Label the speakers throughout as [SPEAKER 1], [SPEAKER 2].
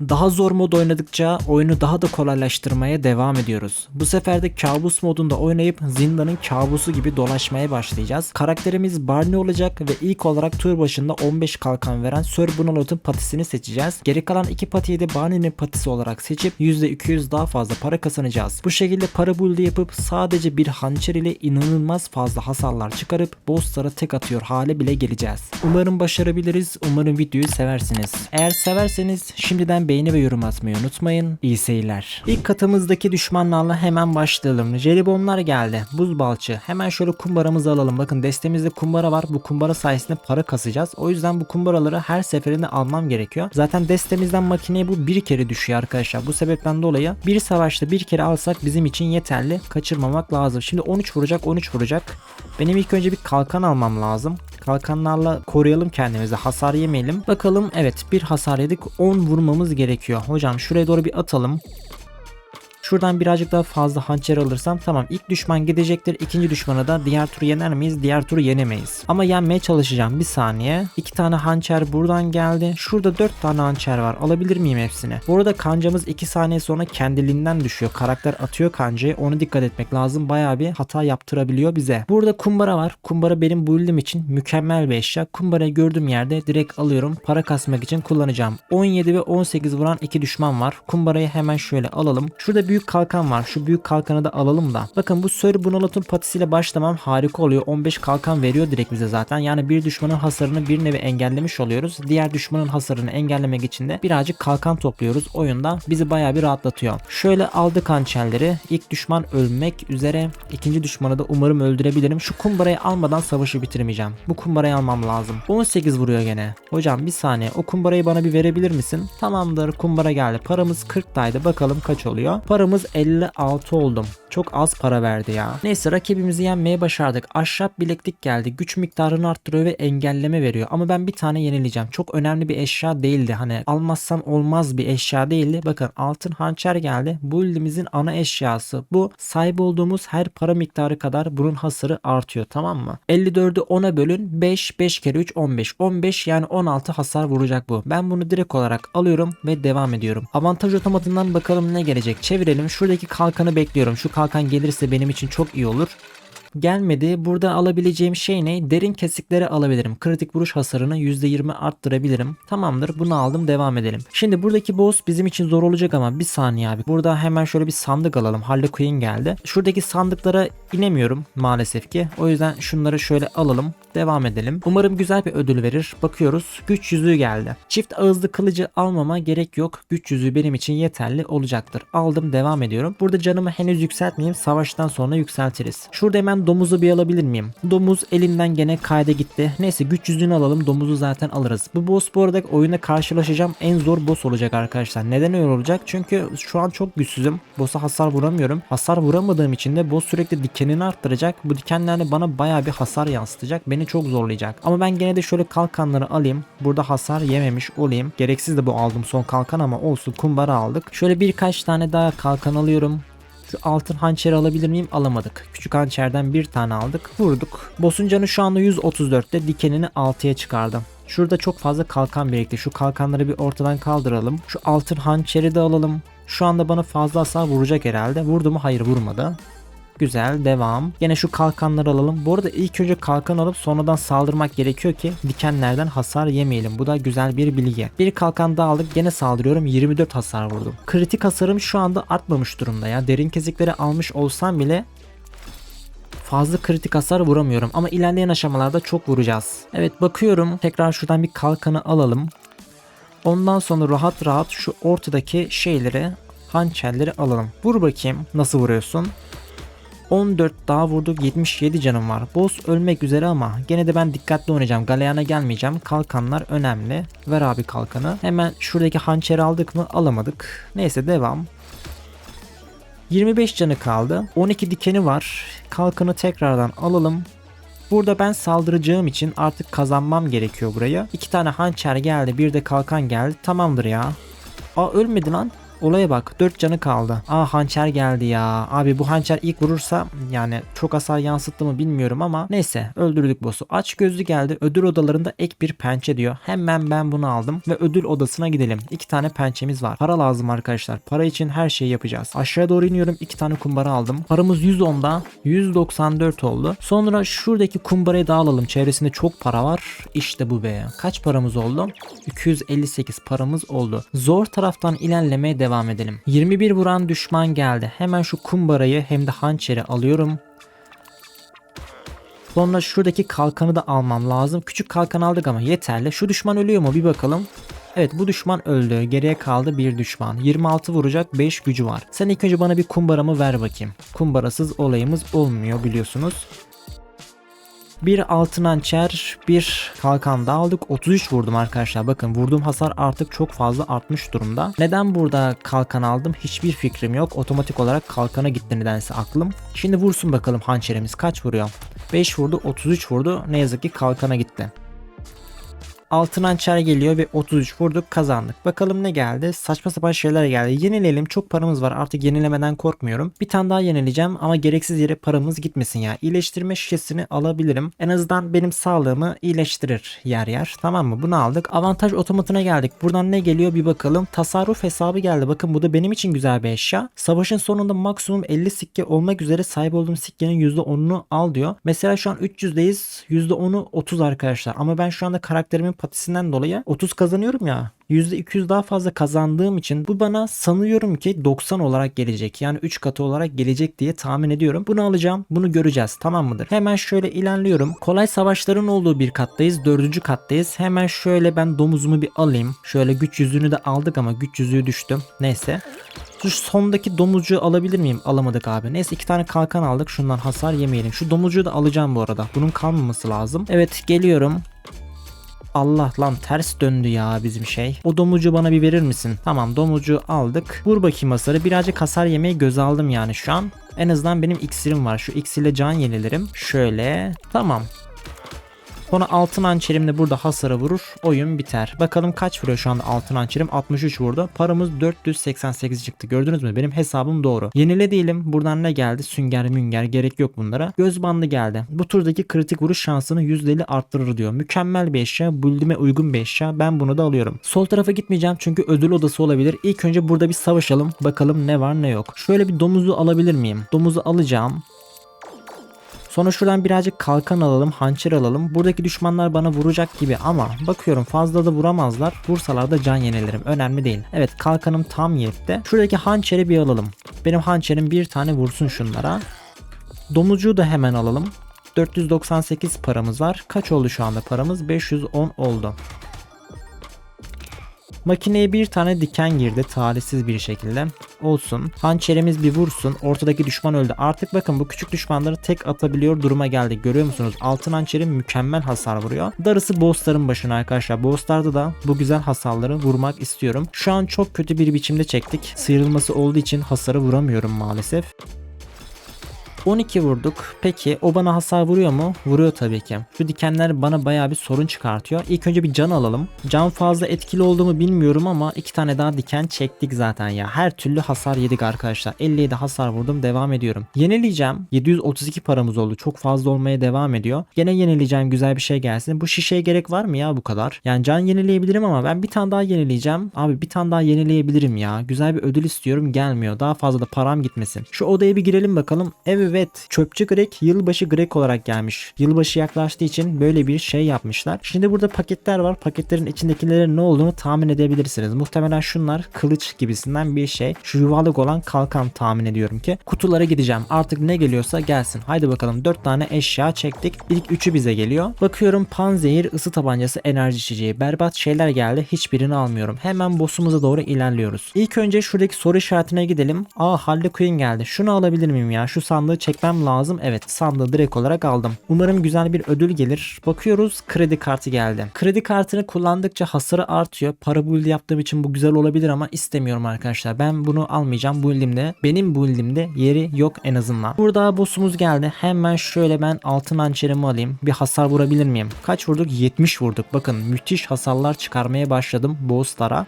[SPEAKER 1] Daha zor mod oynadıkça oyunu daha da kolaylaştırmaya devam ediyoruz. Bu sefer de kabus modunda oynayıp zindanın kabusu gibi dolaşmaya başlayacağız. Karakterimiz Barney olacak ve ilk olarak tur başında 15 kalkan veren Sir Bunalot'un patisini seçeceğiz. Geri kalan iki patiyi de Barney'nin patisi olarak seçip %200 daha fazla para kazanacağız. Bu şekilde para build'i yapıp sadece bir hançer ile inanılmaz fazla hasarlar çıkarıp bosslara tek atıyor hale bile geleceğiz. Umarım başarabiliriz. Umarım videoyu seversiniz. Eğer severseniz şimdiden beğeni ve yorum atmayı unutmayın. İyi seyirler. İlk katımızdaki düşmanlarla hemen başlayalım. Jelibonlar geldi. Buz balçı. Hemen şöyle kumbaramızı alalım. Bakın destemizde kumbara var. Bu kumbara sayesinde para kasacağız. O yüzden bu kumbaraları her seferinde almam gerekiyor. Zaten destemizden makineye bu bir kere düşüyor arkadaşlar. Bu sebepten dolayı bir savaşta bir kere alsak bizim için yeterli. Kaçırmamak lazım. Şimdi 13 vuracak 13 vuracak. Benim ilk önce bir kalkan almam lazım. Kalkanlarla koruyalım kendimizi. Hasar yemeyelim. Bakalım evet bir hasar yedik. 10 vurmamız gerekiyor. Hocam şuraya doğru bir atalım. Şuradan birazcık daha fazla hançer alırsam tamam ilk düşman gidecektir. İkinci düşmanı da diğer turu yener miyiz? Diğer turu yenemeyiz. Ama yenmeye çalışacağım bir saniye. İki tane hançer buradan geldi. Şurada dört tane hançer var. Alabilir miyim hepsini? Bu arada kancamız iki saniye sonra kendiliğinden düşüyor. Karakter atıyor kancayı. Onu dikkat etmek lazım. Bayağı bir hata yaptırabiliyor bize. Burada kumbara var. Kumbara benim build'im için mükemmel bir eşya. Kumbarayı gördüğüm yerde direkt alıyorum. Para kasmak için kullanacağım. 17 ve 18 vuran iki düşman var. Kumbarayı hemen şöyle alalım. Şurada büyük kalkan var. Şu büyük kalkanı da alalım da. Bakın bu Sir Bunalot'un patisiyle başlamam harika oluyor. 15 kalkan veriyor direkt bize zaten. Yani bir düşmanın hasarını bir nevi engellemiş oluyoruz. Diğer düşmanın hasarını engellemek için de birazcık kalkan topluyoruz. Oyunda bizi bayağı bir rahatlatıyor. Şöyle aldık hançerleri. İlk düşman ölmek üzere. İkinci düşmanı da umarım öldürebilirim. Şu kumbarayı almadan savaşı bitirmeyeceğim. Bu kumbarayı almam lazım. 18 vuruyor gene. Hocam bir saniye. O kumbarayı bana bir verebilir misin? Tamamdır. Kumbara geldi. Paramız 40'taydı. Bakalım kaç oluyor. Paramız 56 oldum. Çok az para verdi ya. Neyse rakibimizi yenmeye başardık. Ahşap bileklik geldi. Güç miktarını arttırıyor ve engelleme veriyor. Ama ben bir tane yenileyeceğim. Çok önemli bir eşya değildi. Hani almazsam olmaz bir eşya değildi. Bakın altın hançer geldi. Bu ildimizin ana eşyası. Bu sahip olduğumuz her para miktarı kadar bunun hasarı artıyor tamam mı? 54'ü 10'a bölün. 5, 5 kere 3 15. 15 yani 16 hasar vuracak bu. Ben bunu direkt olarak alıyorum ve devam ediyorum. Avantaj otomatından bakalım ne gelecek. Çevirelim. Şuradaki kalkanı bekliyorum. Şu kalkan gelirse benim için çok iyi olur gelmedi. Burada alabileceğim şey ne? Derin kesikleri alabilirim. Kritik vuruş hasarını %20 arttırabilirim. Tamamdır bunu aldım devam edelim. Şimdi buradaki boss bizim için zor olacak ama bir saniye abi. Burada hemen şöyle bir sandık alalım. Harley Quinn geldi. Şuradaki sandıklara inemiyorum maalesef ki. O yüzden şunları şöyle alalım. Devam edelim. Umarım güzel bir ödül verir. Bakıyoruz. Güç yüzüğü geldi. Çift ağızlı kılıcı almama gerek yok. Güç yüzüğü benim için yeterli olacaktır. Aldım devam ediyorum. Burada canımı henüz yükseltmeyeyim. Savaştan sonra yükseltiriz. Şurada hemen domuzu bir alabilir miyim? Domuz elimden gene kayda gitti. Neyse güç yüzüğünü alalım. Domuzu zaten alırız. Bu boss bu arada oyunda karşılaşacağım en zor boss olacak arkadaşlar. Neden öyle olacak? Çünkü şu an çok güçsüzüm. Boss'a hasar vuramıyorum. Hasar vuramadığım için de boss sürekli dikenini arttıracak. Bu dikenlerle bana baya bir hasar yansıtacak. Beni çok zorlayacak. Ama ben gene de şöyle kalkanları alayım. Burada hasar yememiş olayım. Gereksiz de bu aldım son kalkan ama olsun kumbara aldık. Şöyle birkaç tane daha kalkan alıyorum. Altın hançeri alabilir miyim? Alamadık. Küçük hançerden bir tane aldık. Vurduk. Boss'un canı şu anda 134'te dikenini 6'ya çıkardım. Şurada çok fazla kalkan birikti. Şu kalkanları bir ortadan kaldıralım. Şu altın hançeri de alalım. Şu anda bana fazla hasar vuracak herhalde. Vurdu mu? Hayır vurmadı. Güzel devam. Yine şu kalkanları alalım. Bu arada ilk önce kalkan alıp sonradan saldırmak gerekiyor ki dikenlerden hasar yemeyelim. Bu da güzel bir bilgi. Bir kalkan daha aldık. Gene saldırıyorum. 24 hasar vurdum. Kritik hasarım şu anda artmamış durumda ya. Derin kesikleri almış olsam bile fazla kritik hasar vuramıyorum ama ilerleyen aşamalarda çok vuracağız. Evet bakıyorum tekrar şuradan bir kalkanı alalım. Ondan sonra rahat rahat şu ortadaki şeyleri hançerleri alalım. Vur bakayım nasıl vuruyorsun. 14 daha vurduk 77 canım var. Boss ölmek üzere ama gene de ben dikkatli oynayacağım. Galeyana gelmeyeceğim. Kalkanlar önemli. Ver abi kalkanı. Hemen şuradaki hançeri aldık mı? Alamadık. Neyse devam. 25 canı kaldı. 12 dikeni var. Kalkanı tekrardan alalım. Burada ben saldıracağım için artık kazanmam gerekiyor buraya. İki tane hançer geldi. Bir de kalkan geldi. Tamamdır ya. Aa ölmedi lan. Olaya bak 4 canı kaldı. Aa hançer geldi ya. Abi bu hançer ilk vurursa yani çok hasar yansıttı mı bilmiyorum ama neyse öldürdük boss'u. Aç gözlü geldi. Ödül odalarında ek bir pençe diyor. Hemen ben bunu aldım ve ödül odasına gidelim. İki tane pençemiz var. Para lazım arkadaşlar. Para için her şeyi yapacağız. Aşağı doğru iniyorum. iki tane kumbara aldım. Paramız 110'da 194 oldu. Sonra şuradaki kumbarayı da alalım. Çevresinde çok para var. İşte bu be. Kaç paramız oldu? 258 paramız oldu. Zor taraftan ilerlemeye devam edelim. 21 vuran düşman geldi. Hemen şu kumbarayı hem de hançeri alıyorum. Sonra şuradaki kalkanı da almam lazım. Küçük kalkan aldık ama yeterli. Şu düşman ölüyor mu bir bakalım. Evet bu düşman öldü. Geriye kaldı bir düşman. 26 vuracak 5 gücü var. Sen ilk önce bana bir kumbaramı ver bakayım. Kumbarasız olayımız olmuyor biliyorsunuz. Bir altın hançer, bir kalkan daha aldık. 33 vurdum arkadaşlar. Bakın vurduğum hasar artık çok fazla artmış durumda. Neden burada kalkan aldım? Hiçbir fikrim yok. Otomatik olarak kalkana gitti nedense aklım. Şimdi vursun bakalım hançerimiz kaç vuruyor? 5 vurdu, 33 vurdu. Ne yazık ki kalkana gitti. Altın hançer geliyor ve 33 vurduk kazandık. Bakalım ne geldi? Saçma sapan şeyler geldi. Yenileyelim. Çok paramız var. Artık yenilemeden korkmuyorum. Bir tane daha yenileyeceğim ama gereksiz yere paramız gitmesin ya. İyileştirme şişesini alabilirim. En azından benim sağlığımı iyileştirir yer yer. Tamam mı? Bunu aldık. Avantaj otomatına geldik. Buradan ne geliyor bir bakalım. Tasarruf hesabı geldi. Bakın bu da benim için güzel bir eşya. Savaşın sonunda maksimum 50 sikke olmak üzere sahip olduğum sikkenin %10'unu al diyor. Mesela şu an 300'deyiz. %10'u 30 arkadaşlar. Ama ben şu anda karakterimin patisinden dolayı 30 kazanıyorum ya. %200 daha fazla kazandığım için bu bana sanıyorum ki 90 olarak gelecek. Yani 3 katı olarak gelecek diye tahmin ediyorum. Bunu alacağım. Bunu göreceğiz. Tamam mıdır? Hemen şöyle ilerliyorum. Kolay savaşların olduğu bir kattayız. Dördüncü kattayız. Hemen şöyle ben domuzumu bir alayım. Şöyle güç yüzüğünü de aldık ama güç yüzüğü düştüm. Neyse. Şu sondaki domuzcuğu alabilir miyim? Alamadık abi. Neyse iki tane kalkan aldık. Şundan hasar yemeyelim. Şu domuzcuğu da alacağım bu arada. Bunun kalmaması lazım. Evet geliyorum. Allah lan ters döndü ya bizim şey. O domucu bana bir verir misin? Tamam domucu aldık. Vur bakayım hasarı. Birazcık hasar yemeyi göze aldım yani şu an. En azından benim iksirim var. Şu iksirle can yenilerim. Şöyle. Tamam. Sonra altın hançerimle burada hasara vurur. Oyun biter. Bakalım kaç vuruyor şu anda altın hançerim? 63 vurdu. Paramız 488 çıktı. Gördünüz mü? Benim hesabım doğru. Yenile değilim. Buradan ne geldi? Sünger münger. Gerek yok bunlara. Göz bandı geldi. Bu turdaki kritik vuruş şansını %50 arttırır diyor. Mükemmel bir eşya. Build'ime uygun bir eşya. Ben bunu da alıyorum. Sol tarafa gitmeyeceğim çünkü ödül odası olabilir. İlk önce burada bir savaşalım. Bakalım ne var ne yok. Şöyle bir domuzu alabilir miyim? Domuzu alacağım. Sonra şuradan birazcık kalkan alalım, hançer alalım. Buradaki düşmanlar bana vuracak gibi ama bakıyorum fazla da vuramazlar. Vursalar da can yenilerim. Önemli değil. Evet kalkanım tam yetti. Şuradaki hançeri bir alalım. Benim hançerim bir tane vursun şunlara. Domuzcuğu da hemen alalım. 498 paramız var. Kaç oldu şu anda paramız? 510 oldu. Makineye bir tane diken girdi talihsiz bir şekilde. Olsun. Hançerimiz bir vursun. Ortadaki düşman öldü. Artık bakın bu küçük düşmanları tek atabiliyor duruma geldik. Görüyor musunuz? Altın hançerim mükemmel hasar vuruyor. Darısı bossların başına arkadaşlar. Bosslarda da bu güzel hasarları vurmak istiyorum. Şu an çok kötü bir biçimde çektik. Sıyrılması olduğu için hasarı vuramıyorum maalesef. 12 vurduk. Peki o bana hasar vuruyor mu? Vuruyor tabii ki. Şu dikenler bana baya bir sorun çıkartıyor. İlk önce bir can alalım. Can fazla etkili olduğumu bilmiyorum ama iki tane daha diken çektik zaten ya. Her türlü hasar yedik arkadaşlar. 57 hasar vurdum. Devam ediyorum. Yenileyeceğim. 732 paramız oldu. Çok fazla olmaya devam ediyor. Gene yenileyeceğim. Güzel bir şey gelsin. Bu şişeye gerek var mı ya bu kadar? Yani can yenileyebilirim ama ben bir tane daha yenileyeceğim. Abi bir tane daha yenileyebilirim ya. Güzel bir ödül istiyorum. Gelmiyor. Daha fazla da param gitmesin. Şu odaya bir girelim bakalım. Evet çöpçü Greg yılbaşı Greg olarak gelmiş. Yılbaşı yaklaştığı için böyle bir şey yapmışlar. Şimdi burada paketler var. Paketlerin içindekilerin ne olduğunu tahmin edebilirsiniz. Muhtemelen şunlar kılıç gibisinden bir şey. Şu yuvarlak olan kalkan tahmin ediyorum ki. Kutulara gideceğim. Artık ne geliyorsa gelsin. Haydi bakalım 4 tane eşya çektik. İlk 3'ü bize geliyor. Bakıyorum panzehir, ısı tabancası, enerji içeceği. Berbat şeyler geldi. Hiçbirini almıyorum. Hemen boss'umuza doğru ilerliyoruz. İlk önce şuradaki soru işaretine gidelim. Aa Harley Quinn geldi. Şunu alabilir miyim ya? Şu sandığı çekmem lazım. Evet sandığı direkt olarak aldım. Umarım güzel bir ödül gelir. Bakıyoruz kredi kartı geldi. Kredi kartını kullandıkça hasarı artıyor. Para build yaptığım için bu güzel olabilir ama istemiyorum arkadaşlar. Ben bunu almayacağım build'imde. Benim build'imde yeri yok en azından. Burada boss'umuz geldi. Hemen şöyle ben altın hançerimi alayım. Bir hasar vurabilir miyim? Kaç vurduk? 70 vurduk. Bakın müthiş hasarlar çıkarmaya başladım boss'lara.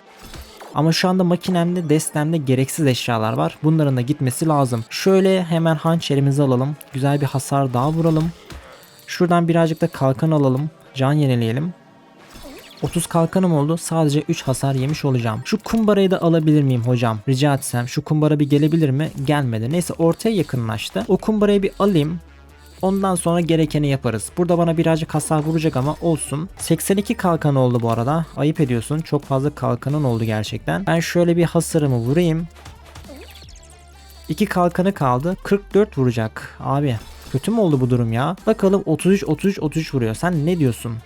[SPEAKER 1] Ama şu anda makinemde destemde gereksiz eşyalar var. Bunların da gitmesi lazım. Şöyle hemen hançerimizi alalım. Güzel bir hasar daha vuralım. Şuradan birazcık da kalkan alalım. Can yenileyelim. 30 kalkanım oldu. Sadece 3 hasar yemiş olacağım. Şu kumbarayı da alabilir miyim hocam? Rica etsem şu kumbara bir gelebilir mi? Gelmedi. Neyse ortaya yakınlaştı. O kumbarayı bir alayım. Ondan sonra gerekeni yaparız. Burada bana birazcık hasar vuracak ama olsun. 82 kalkan oldu bu arada. Ayıp ediyorsun. Çok fazla kalkanın oldu gerçekten. Ben şöyle bir hasarımı vurayım. 2 kalkanı kaldı. 44 vuracak. Abi kötü mü oldu bu durum ya? Bakalım 33 33 33 vuruyor. Sen ne diyorsun?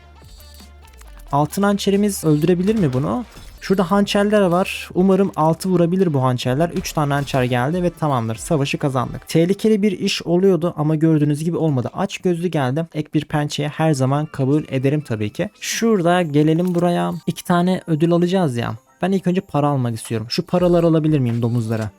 [SPEAKER 1] Altın hançerimiz öldürebilir mi bunu? Şurada hançerler var. Umarım 6 vurabilir bu hançerler. 3 tane hançer geldi ve tamamdır. Savaşı kazandık. Tehlikeli bir iş oluyordu ama gördüğünüz gibi olmadı. Aç gözlü geldim. Ek bir pençeye her zaman kabul ederim tabii ki. Şurada gelelim buraya. 2 tane ödül alacağız ya. Ben ilk önce para almak istiyorum. Şu paraları alabilir miyim domuzlara?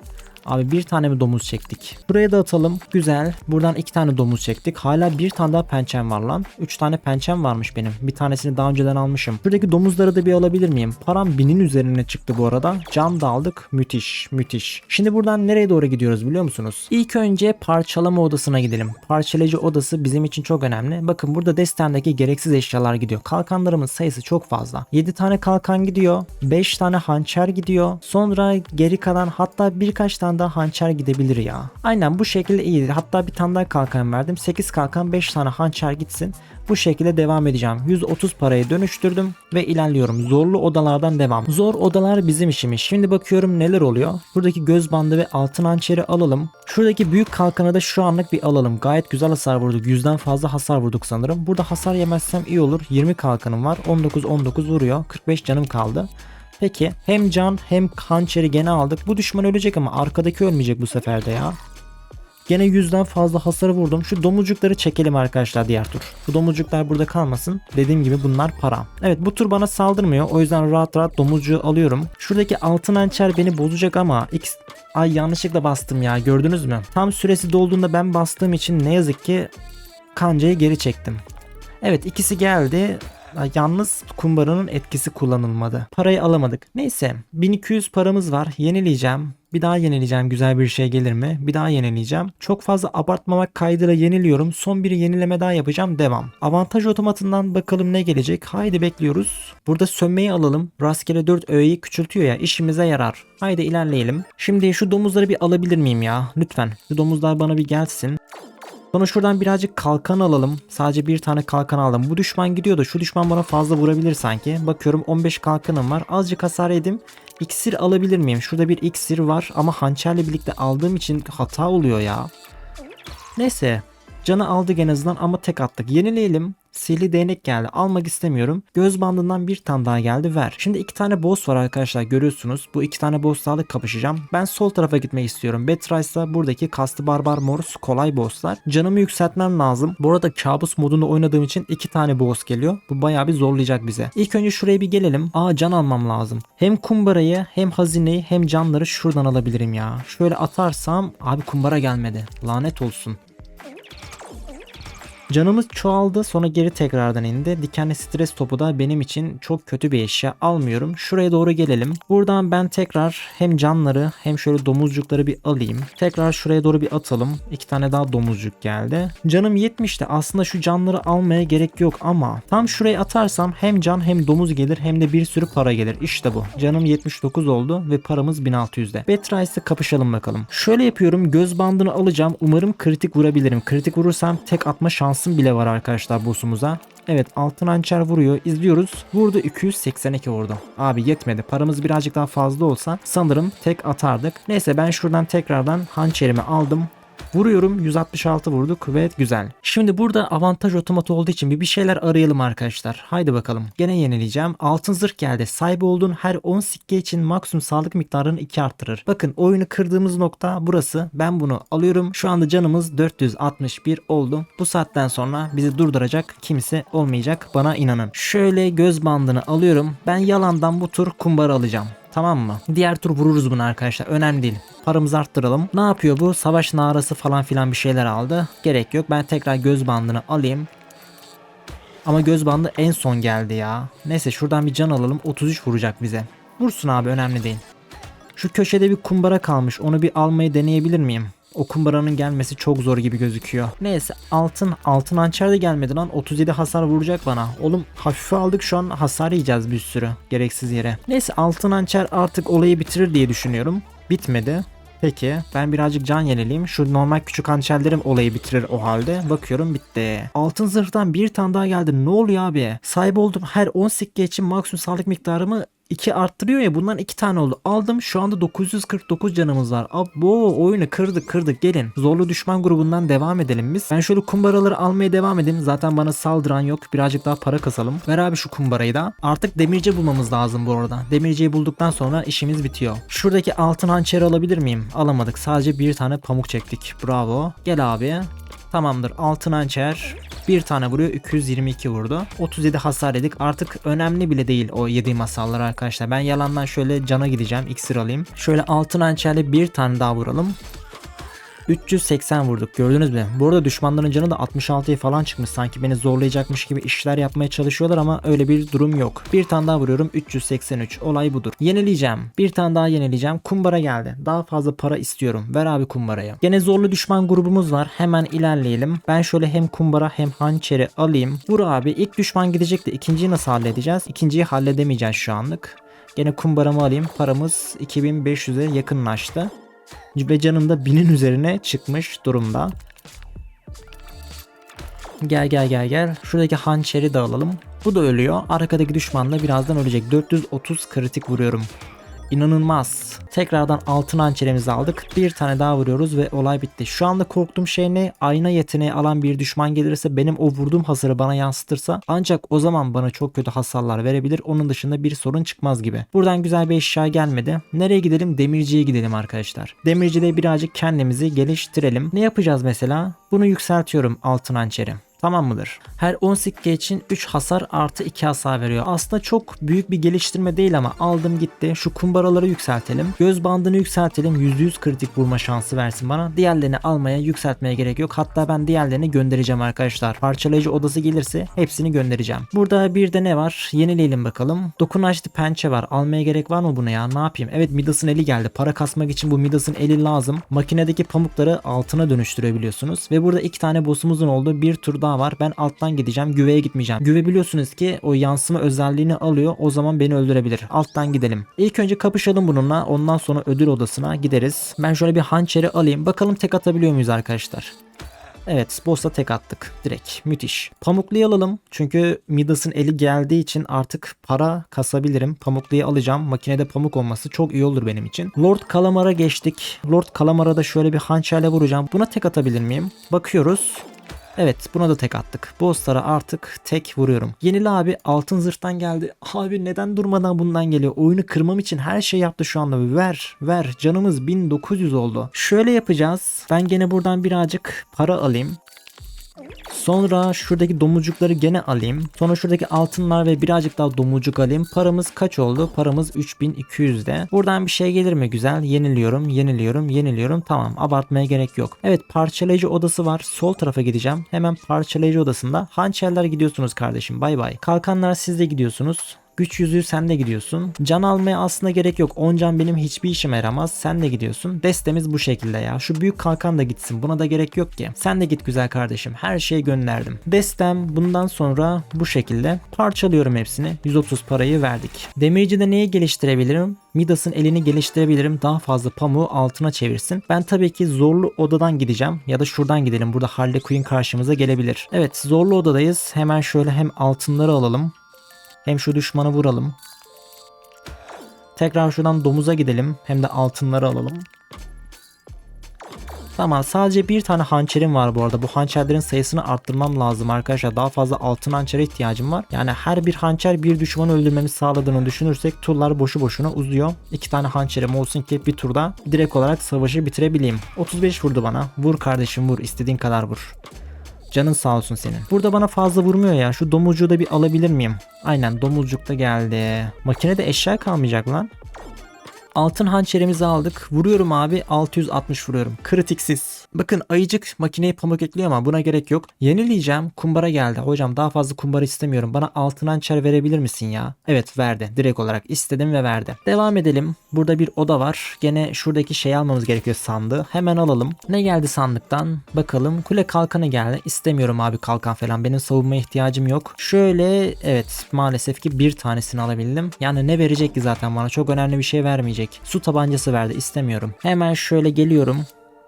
[SPEAKER 1] Abi bir tane mi domuz çektik? Buraya da atalım. Güzel. Buradan iki tane domuz çektik. Hala bir tane daha pençem var lan. Üç tane pençem varmış benim. Bir tanesini daha önceden almışım. Buradaki domuzları da bir alabilir miyim? Param binin üzerine çıktı bu arada. Cam da aldık. Müthiş. Müthiş. Şimdi buradan nereye doğru gidiyoruz biliyor musunuz? İlk önce parçalama odasına gidelim. Parçalayıcı odası bizim için çok önemli. Bakın burada destemdeki gereksiz eşyalar gidiyor. Kalkanlarımın sayısı çok fazla. 7 tane kalkan gidiyor. 5 tane hançer gidiyor. Sonra geri kalan hatta birkaç tane daha hançer gidebilir ya. Aynen bu şekilde iyidir. Hatta bir tane daha kalkan verdim. 8 kalkan 5 tane hançer gitsin. Bu şekilde devam edeceğim. 130 parayı dönüştürdüm ve ilerliyorum. Zorlu odalardan devam. Zor odalar bizim işimiz. Şimdi bakıyorum neler oluyor. Buradaki göz bandı ve altın hançeri alalım. Şuradaki büyük kalkanı da şu anlık bir alalım. Gayet güzel hasar vurduk. Yüzden fazla hasar vurduk sanırım. Burada hasar yemezsem iyi olur. 20 kalkanım var. 19 19 vuruyor. 45 canım kaldı. Peki hem can hem hançeri gene aldık. Bu düşman ölecek ama arkadaki ölmeyecek bu sefer de ya. Gene yüzden fazla hasarı vurdum. Şu domuzcukları çekelim arkadaşlar diğer tur. Bu domuzcuklar burada kalmasın. Dediğim gibi bunlar para. Evet bu tur bana saldırmıyor. O yüzden rahat rahat domuzcuğu alıyorum. Şuradaki altın hançer beni bozacak ama X... Ay yanlışlıkla bastım ya gördünüz mü? Tam süresi dolduğunda ben bastığım için ne yazık ki kancayı geri çektim. Evet ikisi geldi. Yalnız kumbaranın etkisi kullanılmadı. Parayı alamadık. Neyse 1200 paramız var. Yenileyeceğim. Bir daha yenileyeceğim güzel bir şey gelir mi? Bir daha yenileyeceğim. Çok fazla abartmamak kaydıyla yeniliyorum. Son bir yenileme daha yapacağım. Devam. Avantaj otomatından bakalım ne gelecek. Haydi bekliyoruz. Burada sönmeyi alalım. Rastgele 4 öğeyi küçültüyor ya. işimize yarar. Haydi ilerleyelim. Şimdi şu domuzları bir alabilir miyim ya? Lütfen. Şu domuzlar bana bir gelsin. Sonra şuradan birazcık kalkan alalım. Sadece bir tane kalkan aldım. Bu düşman gidiyor da şu düşman bana fazla vurabilir sanki. Bakıyorum 15 kalkanım var. Azıcık hasar yedim. İksir alabilir miyim? Şurada bir iksir var ama hançerle birlikte aldığım için hata oluyor ya. Neyse. Canı aldık en azından ama tek attık. Yenileyelim. Sihirli değnek geldi. Almak istemiyorum. Göz bandından bir tane daha geldi. Ver. Şimdi iki tane boss var arkadaşlar. Görüyorsunuz. Bu iki tane bosslarla kapışacağım. Ben sol tarafa gitmek istiyorum. Betrice'da buradaki Kastı Barbar Morus kolay bosslar. Canımı yükseltmem lazım. Bu arada kabus modunda oynadığım için iki tane boss geliyor. Bu bayağı bir zorlayacak bize. İlk önce şuraya bir gelelim. Aa can almam lazım. Hem kumbarayı hem hazineyi hem canları şuradan alabilirim ya. Şöyle atarsam abi kumbara gelmedi. Lanet olsun. Canımız çoğaldı sonra geri tekrardan indi. Dikenli stres topu da benim için çok kötü bir eşya almıyorum. Şuraya doğru gelelim. Buradan ben tekrar hem canları hem şöyle domuzcukları bir alayım. Tekrar şuraya doğru bir atalım. İki tane daha domuzcuk geldi. Canım 70'ti. Aslında şu canları almaya gerek yok ama tam şuraya atarsam hem can hem domuz gelir hem de bir sürü para gelir. İşte bu. Canım 79 oldu ve paramız 1600'de. Betrice'le kapışalım bakalım. Şöyle yapıyorum. Göz bandını alacağım. Umarım kritik vurabilirim. Kritik vurursam tek atma şansım bile var arkadaşlar boss'umuza. Evet altın hançer vuruyor. İzliyoruz. Vurdu 282 vurdu. Abi yetmedi. Paramız birazcık daha fazla olsa sanırım tek atardık. Neyse ben şuradan tekrardan hançerimi aldım. Vuruyorum 166 vurduk ve güzel. Şimdi burada avantaj otomatı olduğu için bir bir şeyler arayalım arkadaşlar. Haydi bakalım. Gene yenileyeceğim. Altın zırh geldi. Sahip olduğun her 10 sikke için maksimum sağlık miktarını 2 arttırır. Bakın oyunu kırdığımız nokta burası. Ben bunu alıyorum. Şu anda canımız 461 oldu. Bu saatten sonra bizi durduracak kimse olmayacak. Bana inanın. Şöyle göz bandını alıyorum. Ben yalandan bu tur kumbara alacağım. Tamam mı? Diğer tur vururuz bunu arkadaşlar. Önemli değil. Paramızı arttıralım. Ne yapıyor bu? Savaş narası falan filan bir şeyler aldı. Gerek yok. Ben tekrar göz bandını alayım. Ama göz bandı en son geldi ya. Neyse şuradan bir can alalım. 33 vuracak bize. Vursun abi önemli değil. Şu köşede bir kumbara kalmış. Onu bir almayı deneyebilir miyim? O kumbaranın gelmesi çok zor gibi gözüküyor. Neyse altın altın hançer de gelmedi lan. 37 hasar vuracak bana. Oğlum hafife aldık şu an hasar yiyeceğiz bir sürü. Gereksiz yere. Neyse altın hançer artık olayı bitirir diye düşünüyorum. Bitmedi. Peki ben birazcık can yenileyim. Şu normal küçük hançerlerim olayı bitirir o halde. Bakıyorum bitti. Altın zırhtan bir tane daha geldi. Ne oluyor abi? Sahip olduğum her 10 sikke için maksimum sağlık miktarımı 2 arttırıyor ya bundan 2 tane oldu. Aldım şu anda 949 canımız var. Abo oyunu kırdık kırdık gelin. Zorlu düşman grubundan devam edelim biz. Ben şöyle kumbaraları almaya devam edeyim. Zaten bana saldıran yok. Birazcık daha para kasalım. Ver abi şu kumbarayı da. Artık demirci bulmamız lazım bu arada. Demirciyi bulduktan sonra işimiz bitiyor. Şuradaki altın hançeri alabilir miyim? Alamadık. Sadece bir tane pamuk çektik. Bravo. Gel abi. Tamamdır. Altın hançer. Bir tane vuruyor 222 vurdu. 37 hasar yedik. Artık önemli bile değil o yediğim hasarlar arkadaşlar. Ben yalandan şöyle cana gideceğim. iksir alayım. Şöyle altın hançerle bir tane daha vuralım. 380 vurduk gördünüz mü? Bu arada düşmanların canı da 66'ya falan çıkmış. Sanki beni zorlayacakmış gibi işler yapmaya çalışıyorlar ama öyle bir durum yok. Bir tane daha vuruyorum 383. Olay budur. Yenileyeceğim. Bir tane daha yenileyeceğim. Kumbara geldi. Daha fazla para istiyorum. Ver abi kumbarayı. Gene zorlu düşman grubumuz var. Hemen ilerleyelim. Ben şöyle hem kumbara hem hançeri alayım. Vur abi. İlk düşman gidecek de ikinciyi nasıl halledeceğiz? İkinciyi halledemeyeceğiz şu anlık. Gene kumbaramı alayım. Paramız 2500'e yakınlaştı. Ve da binin üzerine çıkmış durumda. Gel gel gel gel. Şuradaki hançeri de alalım. Bu da ölüyor. Arkadaki düşman da birazdan ölecek. 430 kritik vuruyorum. İnanılmaz. Tekrardan altın hançerimizi aldık. Bir tane daha vuruyoruz ve olay bitti. Şu anda korktuğum şey ne? Ayna yeteneği alan bir düşman gelirse benim o vurduğum hasarı bana yansıtırsa ancak o zaman bana çok kötü hasarlar verebilir. Onun dışında bir sorun çıkmaz gibi. Buradan güzel bir eşya gelmedi. Nereye gidelim? Demirciye gidelim arkadaşlar. Demircide birazcık kendimizi geliştirelim. Ne yapacağız mesela? Bunu yükseltiyorum altın hançeri. Tamam mıdır? Her 10 sikke için 3 hasar artı 2 hasar veriyor. Aslında çok büyük bir geliştirme değil ama aldım gitti. Şu kumbaraları yükseltelim. Göz bandını yükseltelim. %100 kritik vurma şansı versin bana. Diğerlerini almaya yükseltmeye gerek yok. Hatta ben diğerlerini göndereceğim arkadaşlar. Parçalayıcı odası gelirse hepsini göndereceğim. Burada bir de ne var? Yenileyelim bakalım. Dokunaçlı pençe var. Almaya gerek var mı buna ya? Ne yapayım? Evet Midas'ın eli geldi. Para kasmak için bu Midas'ın eli lazım. Makinedeki pamukları altına dönüştürebiliyorsunuz. Ve burada iki tane boss'umuzun olduğu bir tur daha var. Ben alttan gideceğim. Güveye gitmeyeceğim. Güve biliyorsunuz ki o yansıma özelliğini alıyor. O zaman beni öldürebilir. Alttan gidelim. İlk önce kapışalım bununla. Ondan sonra ödül odasına gideriz. Ben şöyle bir hançeri alayım. Bakalım tek atabiliyor muyuz arkadaşlar? Evet boss'a tek attık direkt müthiş. Pamukluyu alalım çünkü Midas'ın eli geldiği için artık para kasabilirim. Pamukluyu alacağım makinede pamuk olması çok iyi olur benim için. Lord Kalamar'a geçtik. Lord Kalamar'a da şöyle bir hançerle vuracağım. Buna tek atabilir miyim? Bakıyoruz. Evet buna da tek attık. Bosslara artık tek vuruyorum. Yenili abi altın zırhtan geldi. Abi neden durmadan bundan geliyor? Oyunu kırmam için her şey yaptı şu anda. Ver ver canımız 1900 oldu. Şöyle yapacağız. Ben gene buradan birazcık para alayım. Sonra şuradaki domuzcukları gene alayım. Sonra şuradaki altınlar ve birazcık daha domuzcuk alayım. Paramız kaç oldu? Paramız 3200'de. Buradan bir şey gelir mi güzel? Yeniliyorum, yeniliyorum, yeniliyorum. Tamam abartmaya gerek yok. Evet parçalayıcı odası var. Sol tarafa gideceğim. Hemen parçalayıcı odasında. Hançerler gidiyorsunuz kardeşim bay bay. Kalkanlar siz de gidiyorsunuz. Güç yüzüğü sen de gidiyorsun. Can almaya aslında gerek yok. 10 can benim hiçbir işime yaramaz. Sen de gidiyorsun. Destemiz bu şekilde ya. Şu büyük kalkan da gitsin. Buna da gerek yok ki. Sen de git güzel kardeşim. Her şeyi gönderdim. Destem bundan sonra bu şekilde. Parçalıyorum hepsini. 130 parayı verdik. Demircide neyi geliştirebilirim? Midas'ın elini geliştirebilirim. Daha fazla pamuğu altına çevirsin. Ben tabii ki zorlu odadan gideceğim. Ya da şuradan gidelim. Burada Harley Quinn karşımıza gelebilir. Evet zorlu odadayız. Hemen şöyle hem altınları alalım. Hem şu düşmanı vuralım. Tekrar şuradan domuza gidelim. Hem de altınları alalım. Tamam sadece bir tane hançerim var bu arada. Bu hançerlerin sayısını arttırmam lazım arkadaşlar. Daha fazla altın hançere ihtiyacım var. Yani her bir hançer bir düşmanı öldürmemi sağladığını düşünürsek turlar boşu boşuna uzuyor. İki tane hançerim olsun ki bir turda direkt olarak savaşı bitirebileyim. 35 vurdu bana. Vur kardeşim vur. istediğin kadar vur. Canın sağ olsun senin. Burada bana fazla vurmuyor ya. Şu domuzcuğu da bir alabilir miyim? Aynen domuzcuk da geldi. Makinede eşya kalmayacak lan. Altın hançerimizi aldık. Vuruyorum abi 660 vuruyorum. Kritiksiz. Bakın ayıcık makineye pamuk ekliyor ama buna gerek yok. Yenileyeceğim. Kumbara geldi. Hocam daha fazla kumbara istemiyorum. Bana altın hançer verebilir misin ya? Evet verdi. Direkt olarak istedim ve verdi. Devam edelim. Burada bir oda var. Gene şuradaki şeyi almamız gerekiyor sandığı. Hemen alalım. Ne geldi sandıktan? Bakalım. Kule kalkanı geldi. İstemiyorum abi kalkan falan. Benim savunma ihtiyacım yok. Şöyle evet maalesef ki bir tanesini alabildim. Yani ne verecek ki zaten bana? Çok önemli bir şey vermeyecek. Su tabancası verdi. istemiyorum. Hemen şöyle geliyorum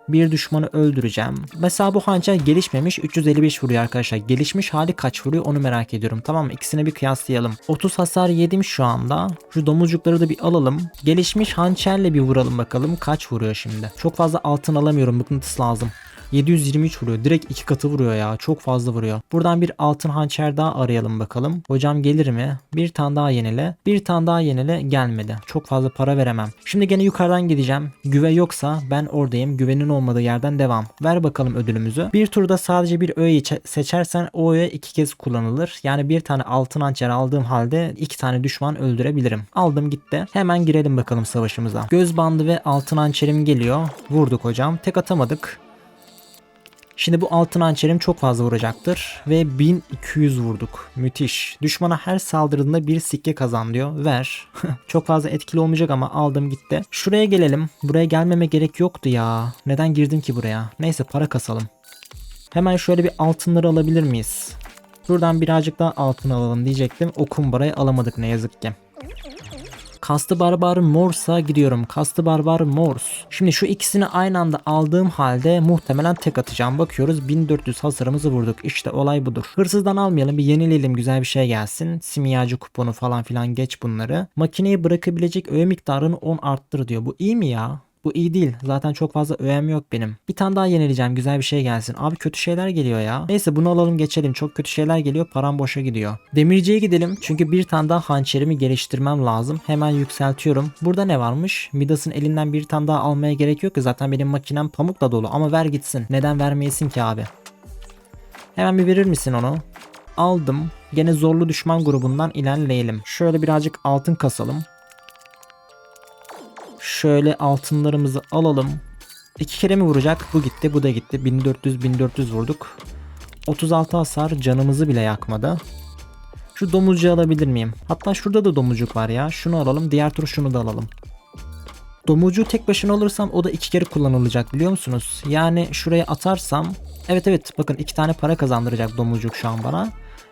[SPEAKER 1] bir düşmanı öldüreceğim. Mesela bu hançer gelişmemiş 355 vuruyor arkadaşlar. Gelişmiş hali kaç vuruyor onu merak ediyorum. Tamam mı? Bir kıyaslayalım. 30 hasar yedim şu anda. Şu domuzcukları da bir alalım. Gelişmiş hançerle bir vuralım bakalım kaç vuruyor şimdi. Çok fazla altın alamıyorum. Mıknatıs lazım. 723 vuruyor. Direkt iki katı vuruyor ya. Çok fazla vuruyor. Buradan bir altın hançer daha arayalım bakalım. Hocam gelir mi? Bir tane daha yenile. Bir tane daha yenile gelmedi. Çok fazla para veremem. Şimdi gene yukarıdan gideceğim. Güve yoksa ben oradayım. Güvenin olmadığı yerden devam. Ver bakalım ödülümüzü. Bir turda sadece bir öğeyi çe- seçersen o öğe iki kez kullanılır. Yani bir tane altın hançer aldığım halde iki tane düşman öldürebilirim. Aldım gitti. Hemen girelim bakalım savaşımıza. Göz bandı ve altın hançerim geliyor. Vurduk hocam. Tek atamadık. Şimdi bu altın hançerim çok fazla vuracaktır ve 1200 vurduk. Müthiş. Düşmana her saldırdığında bir sikke kazan diyor. Ver. çok fazla etkili olmayacak ama aldım gitti. Şuraya gelelim. Buraya gelmeme gerek yoktu ya. Neden girdim ki buraya? Neyse para kasalım. Hemen şöyle bir altınları alabilir miyiz? Buradan birazcık daha altın alalım diyecektim. O kumbarayı alamadık ne yazık ki. Kastı Barbar Morse'a gidiyorum. Kastı Barbar Morse. Şimdi şu ikisini aynı anda aldığım halde muhtemelen tek atacağım. Bakıyoruz 1400 hasarımızı vurduk. İşte olay budur. Hırsızdan almayalım bir yenileyelim güzel bir şey gelsin. Simyacı kuponu falan filan geç bunları. Makineyi bırakabilecek öğe miktarını 10 arttır diyor. Bu iyi mi ya? Bu iyi değil. Zaten çok fazla öğem yok benim. Bir tane daha yenileyeceğim. Güzel bir şey gelsin. Abi kötü şeyler geliyor ya. Neyse bunu alalım geçelim. Çok kötü şeyler geliyor. Param boşa gidiyor. Demirciye gidelim. Çünkü bir tane daha hançerimi geliştirmem lazım. Hemen yükseltiyorum. Burada ne varmış? Midas'ın elinden bir tane daha almaya gerek yok ki. Zaten benim makinem pamukla dolu. Ama ver gitsin. Neden vermeyesin ki abi? Hemen bir verir misin onu? Aldım. Gene zorlu düşman grubundan ilerleyelim. Şöyle birazcık altın kasalım. Şöyle altınlarımızı alalım. İki kere mi vuracak? Bu gitti, bu da gitti. 1400 1400 vurduk. 36 hasar canımızı bile yakmadı. Şu domuzcuğu alabilir miyim? Hatta şurada da domuzcuk var ya. Şunu alalım. Diğer tur şunu da alalım. Domuzcuğu tek başına alırsam o da iki kere kullanılacak biliyor musunuz? Yani şuraya atarsam Evet evet bakın iki tane para kazandıracak domuzcuk şu an bana.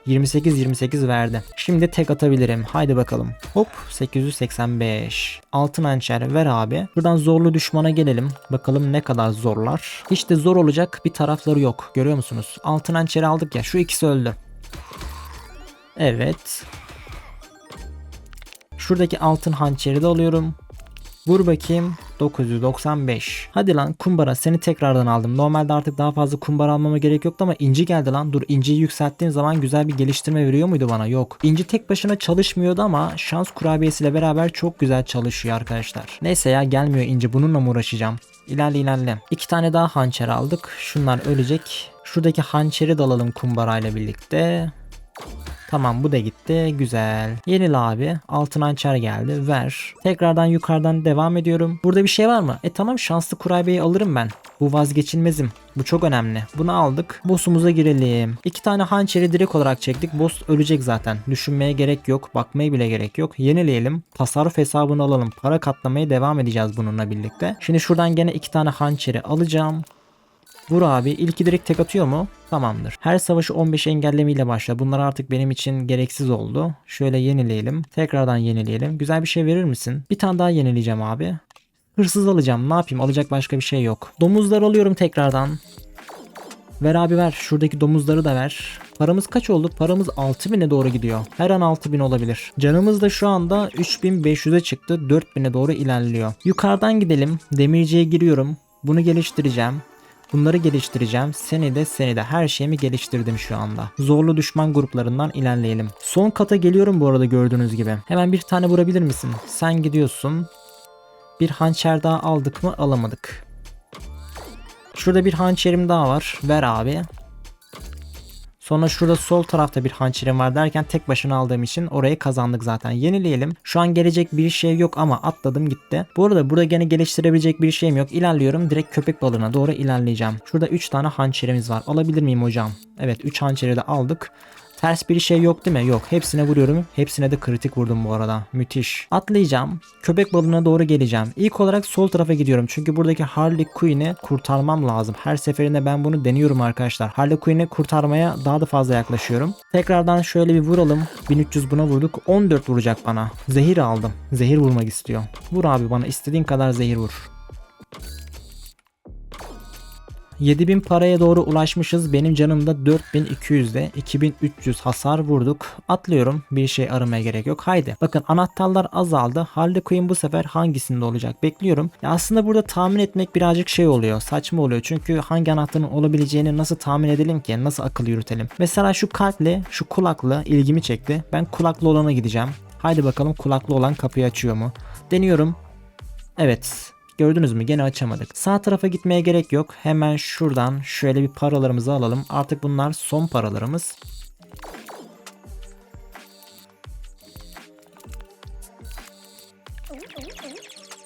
[SPEAKER 1] 28-28 verdi. Şimdi tek atabilirim. Haydi bakalım. Hop 885. Altın hançer ver abi. Buradan zorlu düşmana gelelim. Bakalım ne kadar zorlar. Hiç de zor olacak bir tarafları yok. Görüyor musunuz? Altın hançeri aldık ya. Şu ikisi öldü. Evet. Şuradaki altın hançeri de alıyorum. Vur bakayım. 995. Hadi lan kumbara seni tekrardan aldım. Normalde artık daha fazla kumbara almama gerek yoktu ama inci geldi lan. Dur inciyi yükselttiğim zaman güzel bir geliştirme veriyor muydu bana? Yok. İnci tek başına çalışmıyordu ama şans kurabiyesiyle beraber çok güzel çalışıyor arkadaşlar. Neyse ya gelmiyor inci bununla mı uğraşacağım? İlerle ilerle. İki tane daha hançer aldık. Şunlar ölecek. Şuradaki hançeri de alalım kumbarayla birlikte. Tamam bu da gitti. Güzel. Yenil abi. Altın hançer geldi. Ver. Tekrardan yukarıdan devam ediyorum. Burada bir şey var mı? E tamam şanslı kurabiyeyi alırım ben. Bu vazgeçilmezim. Bu çok önemli. Bunu aldık. Boss'umuza girelim. İki tane hançeri direkt olarak çektik. Boss ölecek zaten. Düşünmeye gerek yok. Bakmaya bile gerek yok. Yenileyelim. Tasarruf hesabını alalım. Para katlamaya devam edeceğiz bununla birlikte. Şimdi şuradan gene iki tane hançeri alacağım. Vur abi. İlki direkt tek atıyor mu? Tamamdır. Her savaşı 15 engellemeyle başla. Bunlar artık benim için gereksiz oldu. Şöyle yenileyelim. Tekrardan yenileyelim. Güzel bir şey verir misin? Bir tane daha yenileyeceğim abi. Hırsız alacağım. Ne yapayım? Alacak başka bir şey yok. Domuzlar alıyorum tekrardan. Ver abi ver. Şuradaki domuzları da ver. Paramız kaç oldu? Paramız 6000'e doğru gidiyor. Her an 6000 olabilir. Canımız da şu anda 3500'e çıktı. 4000'e doğru ilerliyor. Yukarıdan gidelim. Demirciye giriyorum. Bunu geliştireceğim. Bunları geliştireceğim. Seni de seni de her şeyimi geliştirdim şu anda. Zorlu düşman gruplarından ilerleyelim. Son kata geliyorum bu arada gördüğünüz gibi. Hemen bir tane vurabilir misin? Sen gidiyorsun. Bir hançer daha aldık mı? Alamadık. Şurada bir hançerim daha var. Ver abi. Sonra şurada sol tarafta bir hançerim var derken tek başına aldığım için orayı kazandık zaten. Yenileyelim. Şu an gelecek bir şey yok ama atladım gitti. Bu arada burada gene geliştirebilecek bir şeyim yok. İlerliyorum. Direkt köpek balığına doğru ilerleyeceğim. Şurada 3 tane hançerimiz var. Alabilir miyim hocam? Evet 3 hançeri de aldık. Ters bir şey yok değil mi? Yok. Hepsine vuruyorum. Hepsine de kritik vurdum bu arada. Müthiş. Atlayacağım. Köpek balığına doğru geleceğim. İlk olarak sol tarafa gidiyorum. Çünkü buradaki Harley Quinn'i kurtarmam lazım. Her seferinde ben bunu deniyorum arkadaşlar. Harley Quinn'i kurtarmaya daha da fazla yaklaşıyorum. Tekrardan şöyle bir vuralım. 1300 buna vurduk. 14 vuracak bana. Zehir aldım. Zehir vurmak istiyor. Vur abi bana. istediğin kadar zehir vur. 7000 paraya doğru ulaşmışız. Benim canım da 4200'de 2300 hasar vurduk. Atlıyorum. Bir şey aramaya gerek yok. Haydi. Bakın anahtarlar azaldı. Harley Quinn bu sefer hangisinde olacak? Bekliyorum. Ya aslında burada tahmin etmek birazcık şey oluyor. Saçma oluyor. Çünkü hangi anahtarın olabileceğini nasıl tahmin edelim ki? Nasıl akıl yürütelim? Mesela şu kalple şu kulaklı ilgimi çekti. Ben kulaklı olana gideceğim. Haydi bakalım kulaklı olan kapıyı açıyor mu? Deniyorum. Evet. Gördünüz mü? Gene açamadık. Sağ tarafa gitmeye gerek yok. Hemen şuradan şöyle bir paralarımızı alalım. Artık bunlar son paralarımız.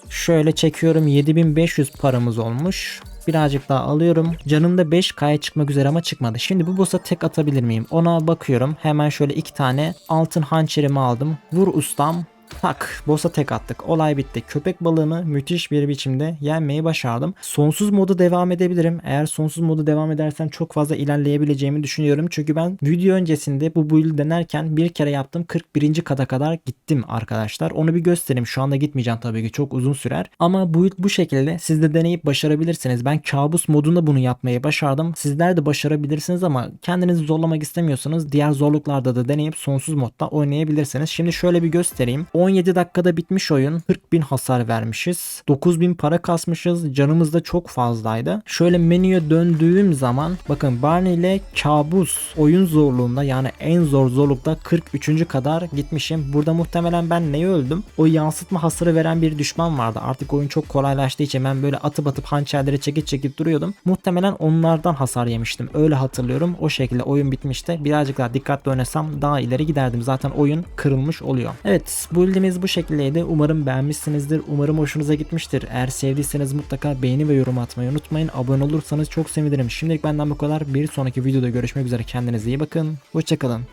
[SPEAKER 1] Şöyle çekiyorum 7500 paramız olmuş. Birazcık daha alıyorum. Canım da 5K'ya çıkmak üzere ama çıkmadı. Şimdi bu boss'a tek atabilir miyim? Ona bakıyorum. Hemen şöyle iki tane altın hançerimi aldım. Vur ustam. Tak boss'a tek attık. Olay bitti. Köpek balığını müthiş bir biçimde yenmeyi başardım. Sonsuz modu devam edebilirim. Eğer sonsuz modu devam edersem çok fazla ilerleyebileceğimi düşünüyorum. Çünkü ben video öncesinde bu build denerken bir kere yaptım. 41. kata kadar gittim arkadaşlar. Onu bir göstereyim. Şu anda gitmeyeceğim tabii ki. Çok uzun sürer. Ama build bu şekilde. Siz de deneyip başarabilirsiniz. Ben kabus modunda bunu yapmayı başardım. Sizler de başarabilirsiniz ama kendinizi zorlamak istemiyorsanız diğer zorluklarda da deneyip sonsuz modda oynayabilirsiniz. Şimdi şöyle bir göstereyim. 17 dakikada bitmiş oyun. 40 bin hasar vermişiz. 9 bin para kasmışız. Canımız da çok fazlaydı. Şöyle menüye döndüğüm zaman bakın Barney ile kabus oyun zorluğunda yani en zor zorlukta 43. kadar gitmişim. Burada muhtemelen ben neyi öldüm? O yansıtma hasarı veren bir düşman vardı. Artık oyun çok kolaylaştığı için ben böyle atıp atıp hançerleri çekip çekip duruyordum. Muhtemelen onlardan hasar yemiştim. Öyle hatırlıyorum. O şekilde oyun bitmişti. Birazcık daha dikkatli oynasam daha ileri giderdim. Zaten oyun kırılmış oluyor. Evet bu build'imiz bu şekildeydi. Umarım beğenmişsinizdir. Umarım hoşunuza gitmiştir. Eğer sevdiyseniz mutlaka beğeni ve yorum atmayı unutmayın. Abone olursanız çok sevinirim. Şimdilik benden bu kadar. Bir sonraki videoda görüşmek üzere. Kendinize iyi bakın. Hoşçakalın.